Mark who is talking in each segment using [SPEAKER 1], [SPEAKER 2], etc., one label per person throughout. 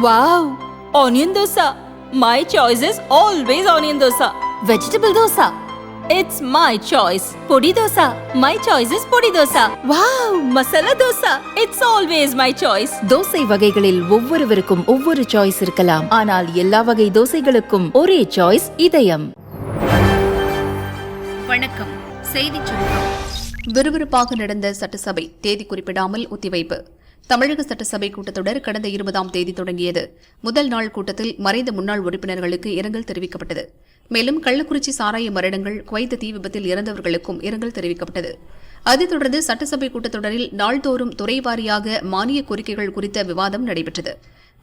[SPEAKER 1] Wow onion dosa my choice is always onion dosa vegetable dosa it's my choice podi dosa my choice is podi dosa wow masala dosa it's always my choice
[SPEAKER 2] dosa வகைகளில் ஒவ்வொருவருக்கும் ஒவ்வொரு choice இருக்கலாம். ஆனால் எல்லா வகை தோசைகளுக்கும் ஒரே choice இதயம்.
[SPEAKER 3] வணக்கம். செய்தி சுருக்கம். விறுவிறுப்பாக நடந்த சட்டசபை தேதி குறிப்பிடாமல் ஒத்திவைப்பு. தமிழக சட்டசபை கூட்டத்தொடர் கடந்த இருபதாம் தேதி தொடங்கியது. முதல் நாள் கூட்டத்தில் மறைந்த முன்னாள் உறுப்பினர்களுக்கு இரங்கல் தெரிவிக்கப்பட்டது. மேலும் கள்ளக்குறிச்சி சாராய மரணங்கள் குவைத்த தீ விபத்தில் இறந்தவர்களுக்கும் இரங்கல் தெரிவிக்கப்பட்டது. அதைத் தொடர்ந்து சட்டசபை கூட்டத்தொடரில் நாள்தோறும் துறை வாரியாக மானிய கோரிக்கைகள் குறித்த விவாதம் நடைபெற்றது.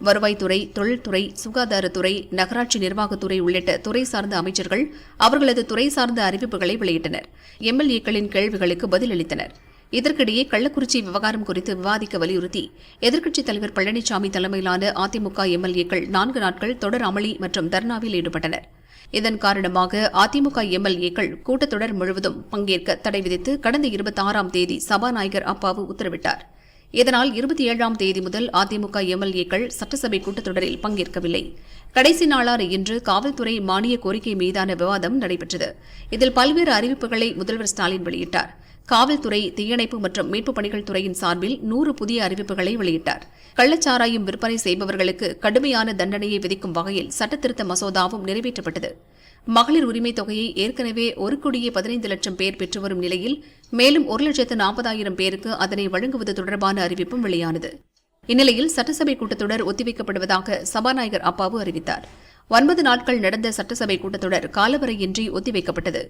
[SPEAKER 3] வருவாய்த்துறை தொழில்துறை சுகாதாரத்துறை நகராட்சி நிர்வாகத்துறை உள்ளிட்ட துறை சார்ந்த அமைச்சர்கள் அவர்களது துறை சார்ந்த அறிவிப்புகளை வெளியிட்டனர். எம்எல்ஏக்களின் கேள்விகளுக்கு பதிலளித்தனர். இதற்கிடையே கள்ளக்குறிச்சி விவகாரம் குறித்து விவாதிக்க வலியுறுத்தி எதிர்க்கட்சித் தலைவர் பழனிசாமி தலைமையிலான அதிமுக எம்எல்ஏக்கள் நான்கு நாட்கள் தொடர் அமளி மற்றும் தர்ணாவில் ஈடுபட்டனர். இதன் காரணமாக அதிமுக எம்எல்ஏக்கள் கூட்டத்தொடர் முழுவதும் பங்கேற்க தடை விதித்து கடந்த இருபத்தி ஆறாம் தேதி சபாநாயகர் அப்பாவு உத்தரவிட்டார். இதனால் இருபத்தி ஏழாம் தேதி முதல் அதிமுக எம்எல்ஏக்கள் சட்டசபை கூட்டத்தொடரில் பங்கேற்கவில்லை. கடைசி நாளான இன்று காவல்துறை மானிய கோரிக்கை மீதான விவாதம் நடைபெற்றது. இதில் பல்வேறு அறிவிப்புகளை முதல்வர் ஸ்டாலின் வெளியிட்டார். காவல்துறை தீயணைப்பு மற்றும் மீட்புப் பணிகள் துறையின் சார்பில் நூறு புதிய அறிவிப்புகளை வெளியிட்டார். கள்ளச்சாராயம் விற்பனை செய்பவர்களுக்கு கடுமையான தண்டனையை விதிக்கும் வகையில் சட்டத்திருத்த மசோதாவும் நிறைவேற்றப்பட்டது. மகளிர் உரிமைத் தொகையை ஏற்கனவே ஒரு கோடியே பதினைந்து லட்சம் பேர் பெற்று வரும் நிலையில் மேலும் ஒரு லட்சத்து நாற்பதாயிரம் பேருக்கு அதனை வழங்குவது தொடர்பான அறிவிப்பும் வெளியானது. இந்நிலையில் சட்டசபை கூட்டத்தொடர் ஒத்திவைக்கப்படுவதாக சபாநாயகர் அப்பாவு அறிவித்தார். ஒன்பது நாட்கள் நடந்த சட்டசபை கூட்டத்தொடர் காலவரையின்றி ஒத்திவைக்கப்பட்டது.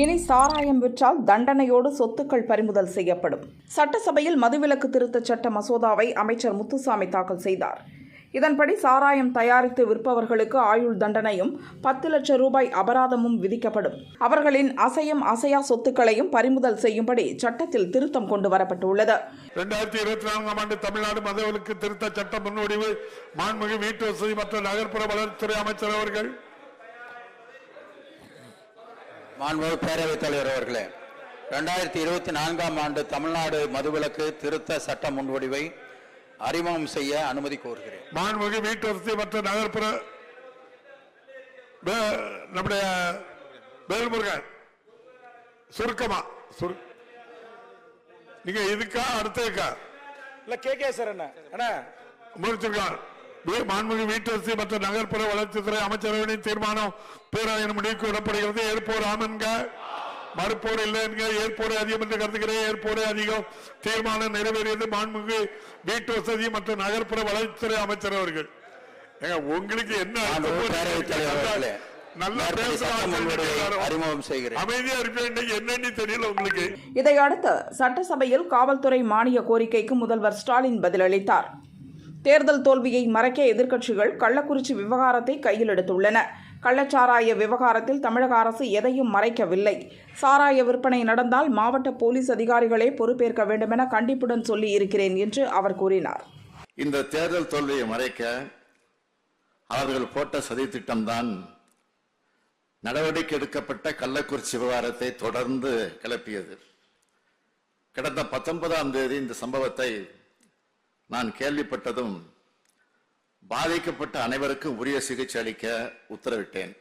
[SPEAKER 4] இனி சாராயம் விற்றால் தண்டனையோடு சொத்துக்கள் பறிமுதல் செய்யப்படும். சட்டசபையில் மதுவிலக்கு திருத்தச் சட்ட மசோதாவை அமைச்சர் முத்துசாமி தாக்கல் செய்தார். இதன்படி சாராயம் தயாரித்து விற்பவர்களுக்கு ஆயுள் தண்டனையும் பத்து லட்சம் ரூபாய் அபராதமும் விதிக்கப்படும். அவர்களின் அசையும் அசையா சொத்துக்களையும் பறிமுதல் செய்யும்படி சட்டத்தில் திருத்தம் கொண்டு வரப்பட்டுள்ளது
[SPEAKER 5] இரண்டாயிரத்தி இருபத்தி நான்காம் ஆண்டு தமிழ்நாடு மதவிலக்கு திருத்த சட்ட முன்வடிவு மாண்புமிகு வீட்டு வசதி மற்றும் நகர்ப்புற வளர்ச்சித்துறை அமைச்சர் அவர்கள்
[SPEAKER 6] மாண்புமிகு பேரவைத் தலைவர் அவர்களே ரெண்டாயிரத்தி இருபத்தி நான்காம் ஆண்டு தமிழ்நாடு மதுவிலக்கு திருத்த சட்ட முன்வடிவை அறிமுகம் செய்ய அனுமதி கோருகிறேன்.
[SPEAKER 5] மாண்புமிகு வீட்டு வசதி மற்றும் நகர்ப்புற வே- நம்முடைய வேல்முருகன் சுருக்கமா சுரு நீங்க இதுக்கா அடுத்ததுக்கா?
[SPEAKER 7] இல்ல கே கே சார் என்ன
[SPEAKER 5] வீ- மாண்புமிகு வீட்டு வசதி மற்றும் நகர்ப்புற வளர்ச்சித்துறை அமைச்சரவையின் தீர்மானம் பேராயணம் முடிவுக்கு விடப்படுகிறது ஏற்போர் ஆமன்க மறுப்போர் இல்லை என்க ஏற்போரை அதிகம் என்று கருதுகிறேன். ஏற்போரை அதிகம் தீர்மானம் நிறைவேறியது மாண்புமிகு வீட்டு வசதி மற்றும் நகர்ப்புற வளர்ச்சித்துறை அமைச்சர் அவர்கள். உங்களுக்கு என்ன
[SPEAKER 4] இதையடுத்து சட்டசபையில் காவல்துறை மானிய கோரிக்கைக்கு முதல்வர் ஸ்டாலின் பதிலளித்தார். தேர்தல் தோல்வியை மறைக்க எதிர்க்கட்சிகள் கள்ளக்குறிச்சி விவகாரத்தை கையில் எடுத்துள்ளன. கள்ளச்சாராய விவகாரத்தில் தமிழக அரசு எதையும் மறைக்கவில்லை. சாராய விற்பனை நடந்தால் மாவட்ட போலீஸ் அதிகாரிகளே பொறுப்பேற்க வேண்டுமென கண்டிப்புடன் சொல்லி இருக்கிறேன் என்று அவர் கூறினார்.
[SPEAKER 8] இந்த தேர்தல் தோல்வியை மறைக்க அவர்கள் போட்ட சதித்திட்டம்தான் நடவடிக்கை எடுக்கப்பட்ட கள்ளக்குறிச்சி விவகாரத்தை தொடர்ந்து கிளப்பியது. கடந்த பத்தொன்பதாம் தேதி இந்த சம்பவத்தை நான் கேள்விப்பட்டதும் பாதிக்கப்பட்ட அனைவருக்கும் உரிய சிகிச்சை அளிக்க உத்தரவிட்டேன்.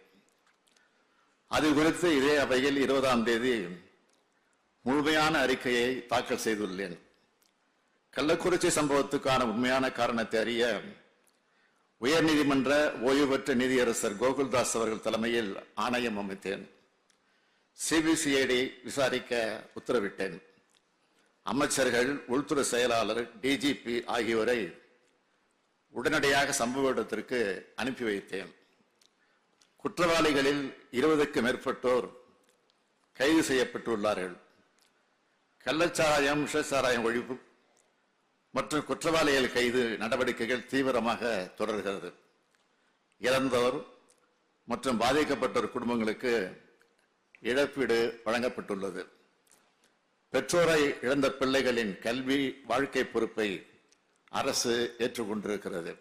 [SPEAKER 8] அது குறித்து இதே அவையில் இருபதாம் தேதி முழுமையான அறிக்கையை தாக்கல் செய்துள்ளேன். கள்ளக்குறிச்சி சம்பவத்துக்கான உண்மையான காரணத்தை அறிய உயர்நீதிமன்ற ஓய்வு பெற்ற நீதியரசர் கோகுல்தாஸ் அவர்கள் தலைமையில் ஆணையம் அமைத்தேன். சிபிசிஐடி விசாரிக்க உத்தரவிட்டேன். அமைச்சர்கள் உள்துறை செயலாளர் டிஜிபி ஆகியோரை உடனடியாக சம்பவ இடத்திற்கு அனுப்பி வைத்தேன். குற்றவாளிகளில் இருபதுக்கு மேற்பட்டோர் கைது செய்யப்பட்டுள்ளார்கள். கள்ளச்சாராயம் விஷச்சாராயம் ஒழிப்பு மற்றும் குற்றவாளிகள் கைது நடவடிக்கைகள் தீவிரமாக தொடர்கிறது. இறந்தோர் மற்றும் பாதிக்கப்பட்டோர் குடும்பங்களுக்கு இழப்பீடு வழங்கப்பட்டுள்ளது. பெற்றோரை இழந்த பிள்ளைகளின் கல்வி வாழ்க்கை பொறுப்பை அரசு ஏற்றுக்கொண்டிருக்கிறது.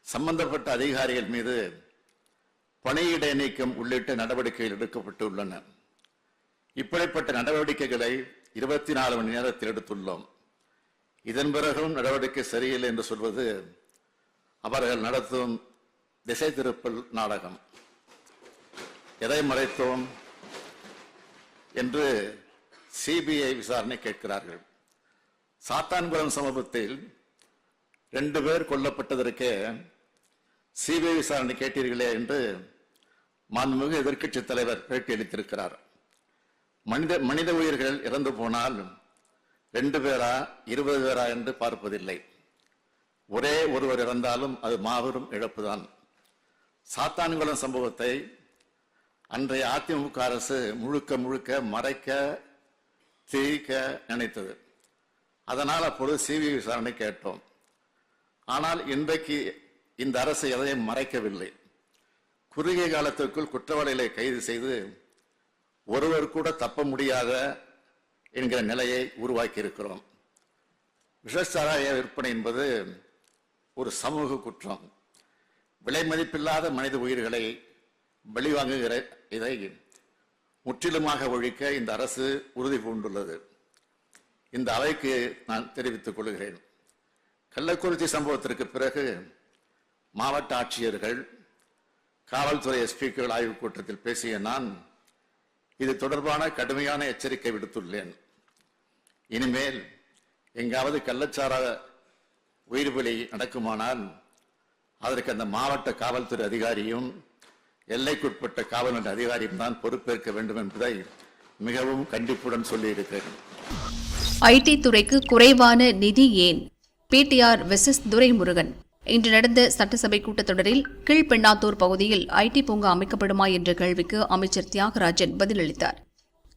[SPEAKER 8] சம்பந்தப்பட்ட அதிகாரிகள் மீது பணியிடை நீக்கம் உள்ளிட்ட நடவடிக்கைகள் எடுக்கப்பட்டுள்ளன. இப்படிப்பட்ட நடவடிக்கைகளை இருபத்தி நாலு மணி நேரத்தில் எடுத்துள்ளோம். இதன் பிறகும் நடவடிக்கை சரியில்லை என்று சொல்வது அவர்கள் நடத்தும் திசை திருப்பல் நாடகம். எதை மறைத்தோம் என்று சிபிஐ விசாரணை கேட்கிறார்கள். சாத்தான்குளம் சமூகத்தில் ரெண்டு பேர் கொல்லப்பட்டதற்கே சிபிஐ விசாரணை கேட்டீர்களே என்று மாண்புமிகு எதிர்க்கட்சி தலைவர் பேட்டி அளித்திருக்கிறார். மனித மனித உயிர்கள் இறந்து போனால் ரெண்டு பேரா இருபது பேரா என்று பார்ப்பதில்லை. ஒரே ஒருவர் இறந்தாலும் அது மாபெரும் இழப்புதான். சாத்தான்குளம் சம்பவத்தை அன்றைய அதிமுக அரசு முழுக்க முழுக்க மறைக்க திரிக்க நினைத்தது. அதனால் அப்பொழுது சிபிஐ விசாரணை கேட்டோம். ஆனால் இன்றைக்கு இந்த அரசு எதையும் மறைக்கவில்லை. குறுகிய காலத்திற்குள் குற்றவாளிகளை கைது செய்து ஒருவர் கூட தப்ப முடியாத என்கிற நிலையை உருவாக்கி இருக்கிறோம் விற்பனை என்பது ஒரு சமூக குற்றம். விலை மதிப்பில்லாத மனித உயிர்களை வெளிவாங்குகிற இதை முற்றிலுமாக ஒழிக்க இந்த அரசு உறுதி பூண்டுள்ளது. இந்த அவைக்கு நான் தெரிவித்துக் கொள்கிறேன். கள்ளக்குறிச்சி சம்பவத்திற்கு பிறகு மாவட்ட ஆட்சியர்கள் காவல்துறை எஸ்பிக்கள் ஆய்வுக் கூட்டத்தில் பேசிய நான் இது தொடர்பான கடுமையான எச்சரிக்கை விடுத்துள்ளேன். இனிமேல் எங்காவது கள்ளச்சார உயிர்பலி நடக்குமானால் அதற்கு அந்த மாவட்ட காவல்துறை அதிகாரியும் எல்லைக்குட்பட்ட காவல் அதிகாரியும் தான் பொறுப்பேற்க வேண்டும் என்பதை மிகவும் கண்டிப்புடன் சொல்லியிருக்கிறேன்.
[SPEAKER 3] ஐடி துறைக்கு குறைவான நிதி ஏன்? PTR versus Duraimurugan. இன்று நடந்த சட்டசபை கூட்டத்தொடரில் கீழ்பெண்ணாத்தூர் பகுதியில் ஐடி பூங்கா அமைக்கப்படுமா என்ற கேள்விக்கு அமைச்சர் தியாகராஜன் பதிலளித்தார்.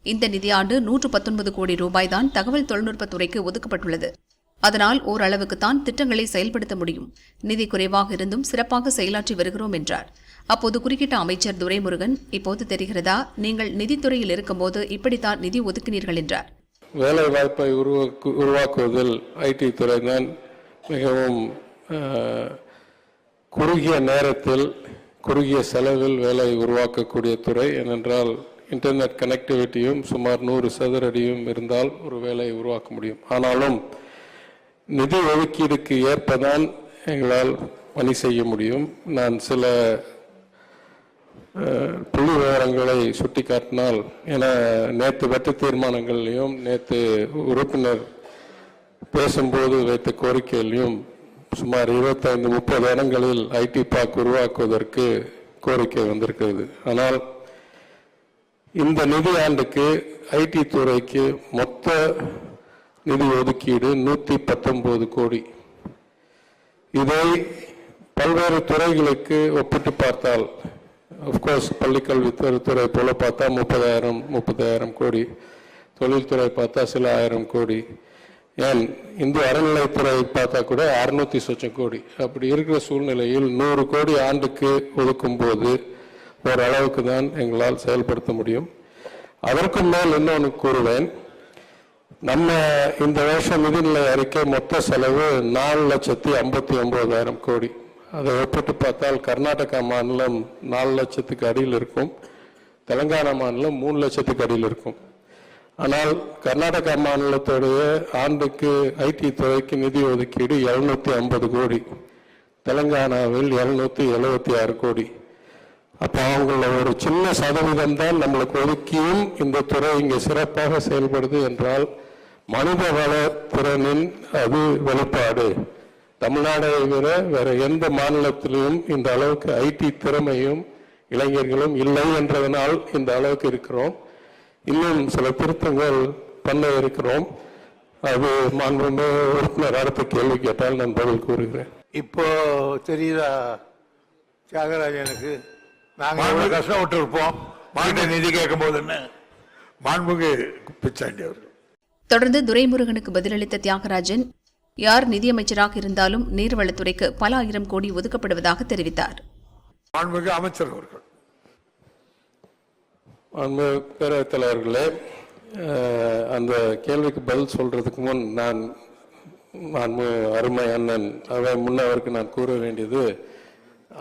[SPEAKER 3] இந்த நிதியாண்டு நூற்று பத்தொன்பது கோடி ரூபாய் தான் தகவல் தொழில்நுட்பத்துறைக்கு ஒதுக்கப்பட்டுள்ளது. அதனால் ஓரளவுக்குத்தான் திட்டங்களை செயல்படுத்த முடியும். நிதி குறைவாக இருந்தும் சிறப்பாக செயலாற்றி வருகிறோம் என்றார். அப்போது குறுக்கிட்ட அமைச்சர் துரைமுருகன் இப்போது தெரிகிறதா? நீங்கள் நிதித்துறையில் இருக்கும்போது இப்படித்தான் நிதி ஒதுக்கினீர்கள் என்றார்.
[SPEAKER 9] வேலை வாய்ப்பை உருவாக்கு உருவாக்குவதில் ஐடி துறை தான் மிகவும் குறுகிய நேரத்தில் குறுகிய செலவில் வேலை உருவாக்கக்கூடிய துறை ஏனென்றால் இன்டர்நெட் கனெக்டிவிட்டியும் சுமார் நூறு சதுரடியும் இருந்தால் ஒரு வேலையை உருவாக்க முடியும். ஆனாலும் நிதி ஒதுக்கீடுக்கு ஏற்பதான் எங்களால் பணி செய்ய முடியும். நான் சில புள்ளி விவரங்களை சுட்டிக்காட்டினால் என நேற்று வெட்ட தீர்மானங்கள்லையும் நேற்று உறுப்பினர் பேசும்போது வைத்த கோரிக்கையிலையும் சுமார் இருபத்தைந்து முப்பது இடங்களில் ஐடி பார்க் உருவாக்குவதற்கு கோரிக்கை வந்திருக்கிறது. ஆனால் இந்த நிதி ஆண்டுக்கு ஐடி துறைக்கு மொத்த நிதி ஒதுக்கீடு நூற்றி பத்தொம்போது கோடி. இதை பல்வேறு துறைகளுக்கு ஒப்பிட்டு பார்த்தால் அஃப்கோர்ஸ் பள்ளிக்கல்வித்துறை போல பார்த்தா முப்பதாயிரம் முப்பதாயிரம் கோடி. தொழில்துறை பார்த்தா சில ஆயிரம் கோடி. ஏன் இந்து அறநிலைத்துறை பார்த்தா கூட அறுநூத்தி சொச்சம் கோடி. அப்படி இருக்கிற சூழ்நிலையில் நூறு கோடி ஆண்டுக்கு ஒதுக்கும் போது ஓரளவுக்கு தான் எங்களால் செயல்படுத்த முடியும். அதற்கும் மேல் இன்னொன்று கூறுவேன். நம்ம இந்த வருஷம் நிதிநிலை அறிக்கை மொத்த செலவு நாலு லட்சத்தி ஐம்பத்தி ஒன்பதாயிரம் கோடி. அதை ஒப்பிட்டு பார்த்தால் கர்நாடகா மாநிலம் நாலு லட்சத்துக்கு அடியில் இருக்கும். தெலங்கானா மாநிலம் மூணு லட்சத்துக்கு அடியில் இருக்கும். ஆனால் கர்நாடகா மாநிலத்துடைய ஆண்டுக்கு ஐடி துறைக்கு நிதி ஒதுக்கீடு எழுநூற்றி ஐம்பது கோடி. தெலங்கானாவில் எழுநூற்றி எழுபத்தி ஆறு கோடி. அப்போ அவங்கள ஒரு சின்ன சதவீதம் தான் நம்மளுக்கு ஒதுக்கியும் இந்த துறை இங்கே சிறப்பாக செயல்படுது என்றால் மனித வள திறனின் அது வெளிப்பாடு. தமிழ்நாடை விட வேற எந்த மாநிலத்திலும் இந்த அளவுக்கு ஐடி திறமையும் இளைஞர்களும் இல்லை என்றதனால் இந்த அளவுக்கு இருக்கிறோம். இன்னும் சில திருத்தங்கள் பண்ண இருக்கிறோம். அது மாண்புமிகு உறுப்பினர் அடுத்த கேள்வி கேட்டால் நான் பதில் கூறுகிறேன்.
[SPEAKER 10] இப்போ தெரியுதா தியாகராஜனுக்கு நாங்க எவ்வளவு கஷ்டப்பட்டு இருப்போம்
[SPEAKER 5] மாநில நிதி கேட்கும் போது என்ன? மாண்புமிகு பிச்சாண்டி அவர்கள்.
[SPEAKER 3] தொடர்ந்து துரைமுருகனுக்கு பதிலளித்த தியாகராஜன் யார் நிதியமைச்சராக இருந்தாலும் நீர்வளத்துறைக்கு பல ஆயிரம் கோடி ஒதுக்கப்படுவதாக தெரிவித்தார்.
[SPEAKER 5] அமைச்சர் அவர்கள்.
[SPEAKER 9] பேரவைத் தலைவர்களே அந்த கேள்விக்கு பதில் சொல்றதுக்கு முன் நான் அருமை அண்ணன் அவை முன்னவருக்கு நான் கூற வேண்டியது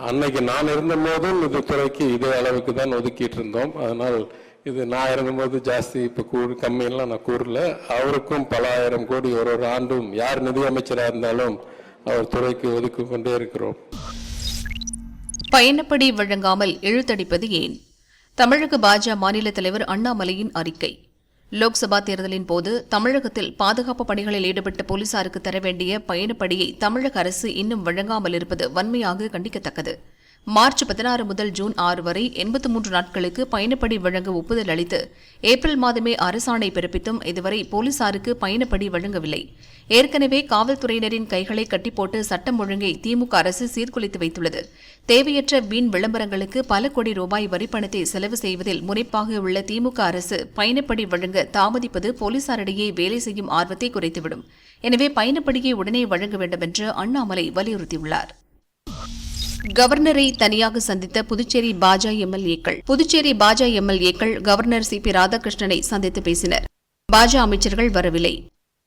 [SPEAKER 9] அன்னைக்கு நான் இருந்த போதும் இது துறைக்கு இதே அளவுக்கு தான் ஒதுக்கிட்டு இருந்தோம். அதனால் இது நான் இருந்தபோது ஜாஸ்தி இப்போ கூறு கம்மியெல்லாம் நான் கூறல அவருக்கும் பல ஆயிரம் கோடி ஒரு ஒரு ஆண்டும் யார் நிதியமைச்சராக இருந்தாலும் அவர் துறைக்கு ஒதுக்கி கொண்டே இருக்கிறோம்.
[SPEAKER 3] பயணப்படி வழங்காமல் எழுத்தடிப்பது ஏன்? தமிழக பாஜக மாநில தலைவர் அண்ணாமலையின் அறிக்கை. லோக்சபா தேர்தலின் போது தமிழகத்தில் பாதுகாப்பு பணிகளில் ஈடுபட்ட போலீசாருக்கு தர வேண்டிய பயணப்படியை தமிழக அரசு இன்னும் வழங்காமல் இருப்பது வன்மையாக கண்டிக்கத்தக்கது. மார்ச் பதினாறு முதல் ஜூன் ஆறு வரை எண்பத்து மூன்று நாட்களுக்கு பயணப்படி வழங்க ஒப்புதல் அளித்து ஏப்ரல் மாதமே அரசாணை பிறப்பித்தும் இதுவரை போலீசாருக்கு பயணப்படி வழங்கவில்லை. ஏற்கனவே காவல்துறையினரின் கைகளை கட்டிப்போட்டு சட்டம் ஒழுங்கை திமுக அரசு சீர்குலைத்து வைத்துள்ளது. தேவையற்ற வீண் விளம்பரங்களுக்கு பல கோடி ரூபாய் வரிப்பணத்தை செலவு செய்வதில் முனைப்பாக உள்ள திமுக அரசு பயணப்படி வழங்க தாமதிப்பது போலீசாரிடையே வேலை செய்யும் ஆர்வத்தை குறைத்துவிடும். எனவே பயணப்படியை உடனே வழங்க வேண்டும் என்று அண்ணாமலை வலியுறுத்தியுள்ளார். கவர்னரை தனியாக சந்தித்த புதுச்சேரி பாஜக எம்எல்ஏக்கள். புதுச்சேரி பாஜக எம்எல்ஏக்கள் கவர்னர் சி. பி. ராதாகிருஷ்ணனை சந்தித்து பேசினர். பாஜக அமைச்சர்கள் வரவில்லை.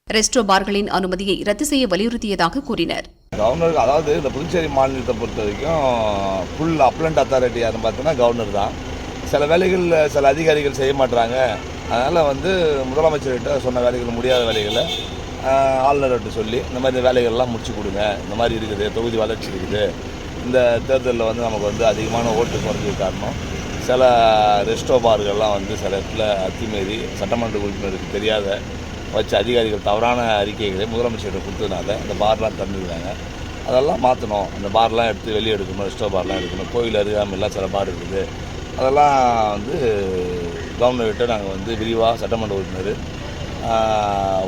[SPEAKER 3] ரெஸ்டோ பார்களின் அனுமதியை ரத்து செய்ய வலியுறுத்தியதாக கூறினர்.
[SPEAKER 11] கவர்னர் அதாவது இந்த புதுச்சேரி மாநிலத்தை பொறுத்த வரைக்கும் ஃபுல் அப்லண்ட் அத்தாரிட்டி யாருன்னு பார்த்தீங்கன்னா கவர்னர் தான். சில வேலைகளில் சில அதிகாரிகள் செய்ய மாட்டாங்க அதனால் வந்து முதலமைச்சர்கிட்ட சொன்ன வேலைகள் முடியாத வேலைகளை ஆளுநர்கிட்ட சொல்லி இந்த மாதிரி வேலைகள்லாம் முடிச்சு கொடுங்க. இந்த மாதிரி இருக்குது தொகுதி வளர்ச்சி இருக்குது. இந்த தேர்தலில் வந்து நமக்கு வந்து அதிகமான ஓட்டு குறைஞ்சது காரணம் சில ரெஸ்டோ பார்கள்லாம் வந்து சில இடத்துல அத்துமீறி சட்டமன்ற உறுப்பினருக்கு தெரியாத வச்ச அதிகாரிகள் தவறான அறிக்கைகளை முதலமைச்சர்கிட்ட கொடுத்ததுனால அந்த பார்லாம் தந்துருக்காங்க அதெல்லாம் மாற்றணும் அந்த பார்லாம் எடுத்து வெளியே எடுக்கணும் ரெஸ்டோ பார்லாம் எடுக்கணும். கோயில் அருகாமையெல்லாம் சில பார் இருக்குது. அதெல்லாம் வந்து கவர்னர்கிட்ட நாங்கள் வந்து விரிவாக சட்டமன்ற உறுப்பினர்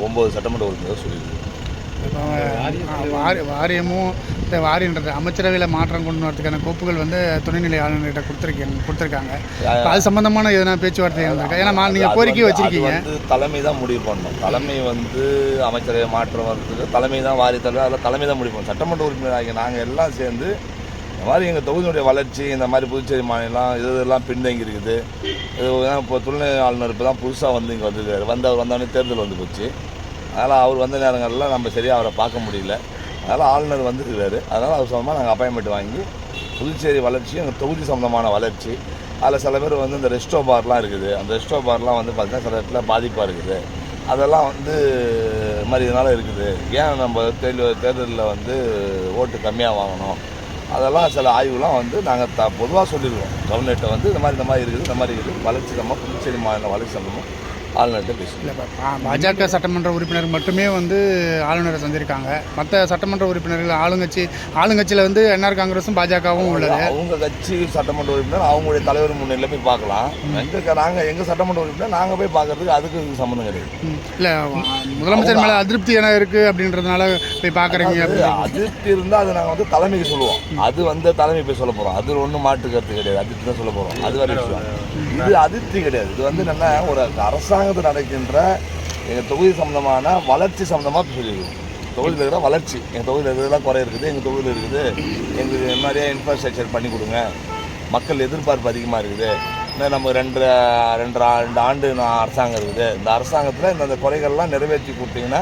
[SPEAKER 11] ஒம்பது சட்டமன்ற உறுப்பினர் சொல்லியிருக்கோம்.
[SPEAKER 12] வாரி வாரியமும் இந்த வாரியன்றது அமைச்சரவையில் மாற்றம் கொண்டு வரதுக்கான கோப்புகள் வந்து துணைநிலை ஆளுநர்கிட்ட கொடுத்துருக்கீங்க. கொடுத்துருக்காங்க அது சம்பந்தமான எதனா பேச்சுவார்த்தை இருந்திருக்கா? ஏன்னா மா- நீங்க
[SPEAKER 11] அது
[SPEAKER 12] கோரிக்கை வச்சிருக்கீங்க
[SPEAKER 11] தலைமை தான் முடிவு பண்ணணும். தலைமை வந்து அமைச்சரவை மாற்றம் வர்றதுக்கு தலைமை தான் வாரி தலைவர் அதில் தலைமை தான் முடிவு பண்ணணும். சட்டமன்ற உறுப்பினர் ஆகிய நாங்கள் எல்லாம் சேர்ந்து இந்த மாதிரி எங்கள் தொகுதியினுடைய வளர்ச்சி இந்த மாதிரி புதுச்சேரி மாநிலம் இது இதெல்லாம் பின்தங்கி இருக்குது. இது இப்போ துணைநிலை ஆளுநர் இப்போ தான் புதுசாக வந்து இங்கே வந்திருக்காரு. வந்தவர் வந்தவொடனே தேர்தல் வந்து போச்சு. அதனால் அவர் வந்த நேரங்களில் நம்ம சரியாக அவரை பார்க்க முடியல. அதனால் ஆளுநர் வந்துருக்கிறாரு. அதனால் அவர் சொந்தமாக நாங்கள் அப்பாயின்மெண்ட் வாங்கி புதுச்சேரி வளர்ச்சி எங்கள் தொகுதி சம்மந்தமான வளர்ச்சி அதில் சில பேர் வந்து இந்த ரெஸ்டோ பார்லாம் இருக்குது. அந்த ரெஸ்டோ பார்லாம் வந்து பார்த்திங்கன்னா சில இடத்துல பாதிப்பாக இருக்குது. அதெல்லாம் வந்து மாதிரி இதனால் இருக்குது. ஏன் நம்ம தேர்தல் தேர்தலில் வந்து ஓட்டு கம்மியாக வாங்கணும்? அதெல்லாம் சில ஆய்வுலாம் வந்து நாங்கள் த பொதுவாக சொல்லிடுவோம் கவர்னர்கிட்ட வந்து இந்த மாதிரி இந்த மாதிரி இருக்குது இந்த மாதிரி இருக்குது. வளர்ச்சி நம்ம புதுச்சேரி மாநில வளர்ச்சி சம்பந்தமாக ஆளுநர்கிட்ட பேசுவோம்.
[SPEAKER 12] பாஜக சட்டமன்ற உறுப்பினர் மட்டுமே வந்து ஆளுநரை சந்திருக்காங்க. மற்ற சட்டமன்ற உறுப்பினர்கள் ஆளுங்கட்சி ஆளுங்கட்சியில் வந்து என்ஆர் காங்கிரஸும் பாஜகவும் உள்ளது.
[SPEAKER 11] அவங்க கட்சி சட்டமன்ற உறுப்பினர் அவங்களுடைய தலைவர் முன்னிலையில் போய் பார்க்கலாம். எங்க நாங்கள் எங்கள் சட்டமன்ற உறுப்பினர் நாங்கள் போய் பார்க்கறதுக்கு அதுக்கு சம்மந்தம் கிடையாது.
[SPEAKER 12] இல்லை முதலமைச்சர் மேலே அதிருப்தி என்ன இருக்குது அப்படின்றதுனால போய் பார்க்குறீங்க
[SPEAKER 11] அதிருப்தி இருந்தால் அது நாங்கள் வந்து தலைமைக்கு சொல்லுவோம். அது வந்து தலைமை போய் சொல்ல போகிறோம் அது ஒன்றும் மாற்று கருத்து கிடையாது. அதிருப்தி தான் சொல்ல போகிறோம் அது வரை விஷயம். இது அதிருப்தி கிடையாது. இது வந்து என்னன்னா ஒரு அரசாங்கத்தில் நடக்கின்ற எங்கள் தொகுதி சம்மந்தமான வளர்ச்சி சம்மந்தமாக சொல்லியிருக்கோம் தொகுதியில் இருக்கிற வளர்ச்சி. எங்கள் தொகுதியில் இருக்கிறதெல்லாம் குறை இருக்குது. எங்கள் தொகுதியில் இருக்குது. எங்களுக்கு மாதிரியே இன்ஃப்ராஸ்ட்ரக்சர் பண்ணி கொடுங்க. மக்கள் எதிர்பார்ப்பு அதிகமாக இருக்குது. இன்னும் நம்ம ரெண்டு ரெண்டு ரெண்டு ஆண்டு நான் அரசாங்கம் இருக்குது. இந்த அரசாங்கத்தில் இந்த குறைகள்லாம் நிறைவேற்றி கொடுத்தீங்கன்னா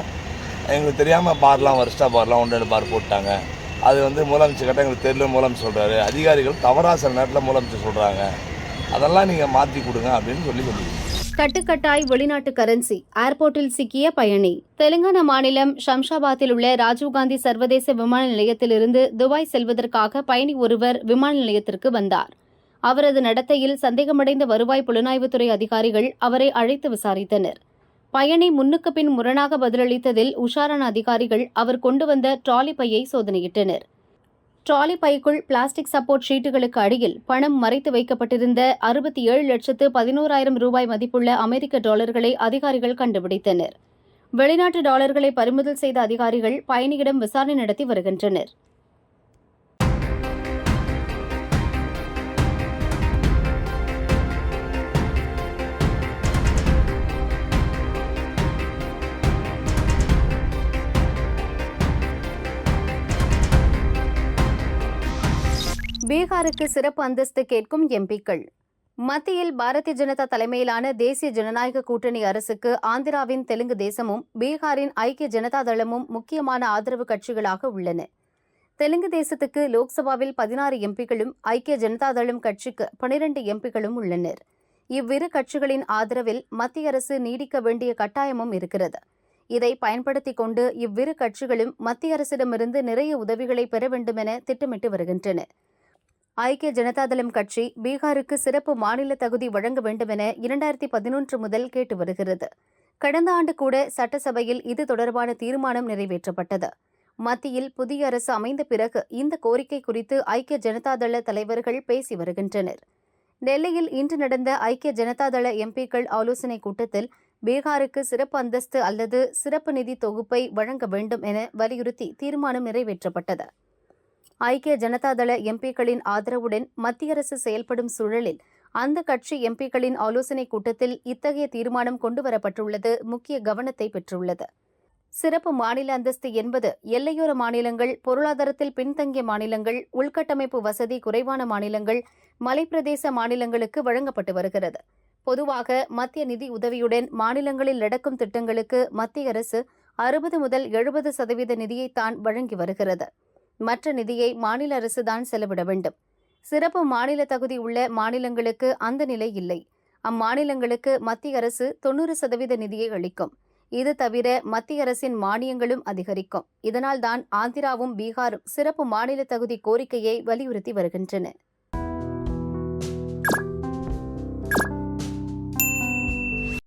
[SPEAKER 11] எங்களுக்கு தெரியாமல் பார்லாம் வருஷா பார்லாம் ஒன்று ரெண்டு பார் போட்டாங்க. அது வந்து முதலமைச்சர் கிட்ட எங்களுக்கு தெரியல முதலமைச்சர் சொல்கிறாரு அதிகாரிகள் தவறாக சில நேரத்தில் முதலமைச்சர் சொல்கிறாங்க அதெல்லாம் நீங்கள் மாற்றி கொடுங்க அப்படின்னு சொல்லி சொல்லிடுங்க
[SPEAKER 13] கட்டுக்கட்டாய் வெளிநாட்டு கரன்சி ஏர்போர்ட்டில் சிக்கிய பயணி. தெலுங்கானா மாநிலம் ஷம்ஷாபாத்தில் உள்ள ராஜீவ்காந்தி சர்வதேச விமான நிலையத்திலிருந்து துபாய் செல்வதற்காக பயணி ஒருவர் விமான நிலையத்திற்கு வந்தார். அவரது நடத்தையில் சந்தேகமடைந்த வருவாய் புலனாய்வுத்துறை அதிகாரிகள் அவரை அழைத்து விசாரித்தனர். பயணி முன்னுக்கு பின் முரணாக பதிலளித்ததில் உஷாரான அதிகாரிகள் அவர் கொண்டு வந்த ட்ராலி பையை சோதனையிட்டனர். ட்ராலி பைக்குள் பிளாஸ்டிக் சப்போர்ட் ஷீட்டுகளுக்கு அடியில் பணம் மறைத்து வைக்கப்பட்டிருந்த அறுபத்தி ஏழு லட்சத்து பதினோராயிரம் ரூபாய் மதிப்புள்ள அமெரிக்க டாலர்களை அதிகாரிகள் கண்டுபிடித்தனர். வெளிநாட்டு டாலர்களை பறிமுதல் செய்த அதிகாரிகள் பயணியிடம் விசாரணை நடத்தி வருகின்றனர். பீகாருக்கு சிறப்பு அந்தஸ்து கேட்கும் எம்பிக்கள். மத்தியில் பாரதிய ஜனதா தலைமையிலான தேசிய ஜனநாயக கூட்டணி அரசுக்கு ஆந்திராவின் தெலுங்கு தேசமும் பீகாரின் ஐக்கிய ஜனதா தளமும் முக்கியமான ஆதரவு கட்சிகளாக உள்ளன. தெலுங்கு தேசத்துக்கு லோக்சபாவில் பதினாறு எம்பிகளும் ஐக்கிய ஜனதா தளம் கட்சிக்கு பனிரெண்டு எம்பிகளும் உள்ளனர். இவ்விரு கட்சிகளின் ஆதரவில் மத்திய அரசு நீடிக்க வேண்டிய கட்டாயமும் இருக்கிறது. இதை பயன்படுத்திக் கொண்டு இவ்விரு கட்சிகளும் மத்திய அரசிடமிருந்து நிறைய உதவிகளை பெற வேண்டுமென திட்டமிட்டு வருகின்றன. ஐக்கிய ஜனதாதளம் கட்சி பீகாருக்கு சிறப்பு மாநில தகுதி வழங்க வேண்டும் என இரண்டாயிரத்தி பதினொன்று முதல் கேட்டு வருகிறது. கடந்த ஆண்டு கூட சட்டசபையில் இது தொடர்பான தீர்மானம் நிறைவேற்றப்பட்டது. மத்தியில் புதிய அரசு அமைந்த பிறகு இந்த கோரிக்கை குறித்து ஐக்கிய ஜனதாதள தலைவர்கள் பேசி வருகின்றனர். நெல்லையில் இன்று நடந்த ஐக்கிய ஜனதாதள எம்பிக்கள் ஆலோசனைக் கூட்டத்தில் பீகாருக்கு சிறப்பு அந்தஸ்து அல்லது சிறப்பு நிதி தொகுப்பை வழங்க வேண்டும் என வலியுறுத்தி தீர்மானம் நிறைவேற்றப்பட்டது. ஐக்கிய ஜனதாதள எம்பிக்களின் ஆதரவுடன் மத்திய அரசு செயல்படும் சூழலில் அந்த கட்சி எம்பிக்களின் ஆலோசனைக் கூட்டத்தில் இத்தகைய தீர்மானம் கொண்டுவரப்பட்டுள்ளது முக்கிய கவனத்தை பெற்றுள்ளது. சிறப்பு மாநில அந்தஸ்து என்பது எல்லையோர மாநிலங்கள் பொருளாதாரத்தில் பின்தங்கிய மாநிலங்கள் உள்கட்டமைப்பு வசதி குறைவான மாநிலங்கள் மலைப்பிரதேச மாநிலங்களுக்கு வழங்கப்பட்டு வருகிறது. பொதுவாக மத்திய நிதி உதவியுடன் மாநிலங்களில் நடக்கும் திட்டங்களுக்கு மத்திய அரசு அறுபது முதல் எழுபது சதவீத நிதியைத்தான் வழங்கி வருகிறது. மற்ற நிதியை மாநில அரசுதான் செலவிட வேண்டும். சிறப்பு மாநில தகுதி உள்ள மாநிலங்களுக்கு அந்த நிலை இல்லை. அம்மாநிலங்களுக்கு மத்திய அரசு தொன்னூறு சதவீத நிதியை அளிக்கும். இது தவிர மத்திய அரசின் மானியங்களும் அதிகரிக்கும். இதனால்தான் ஆந்திராவும் பீகாரும் சிறப்பு மாநில தகுதி கோரிக்கையை வலியுறுத்தி வருகின்றன.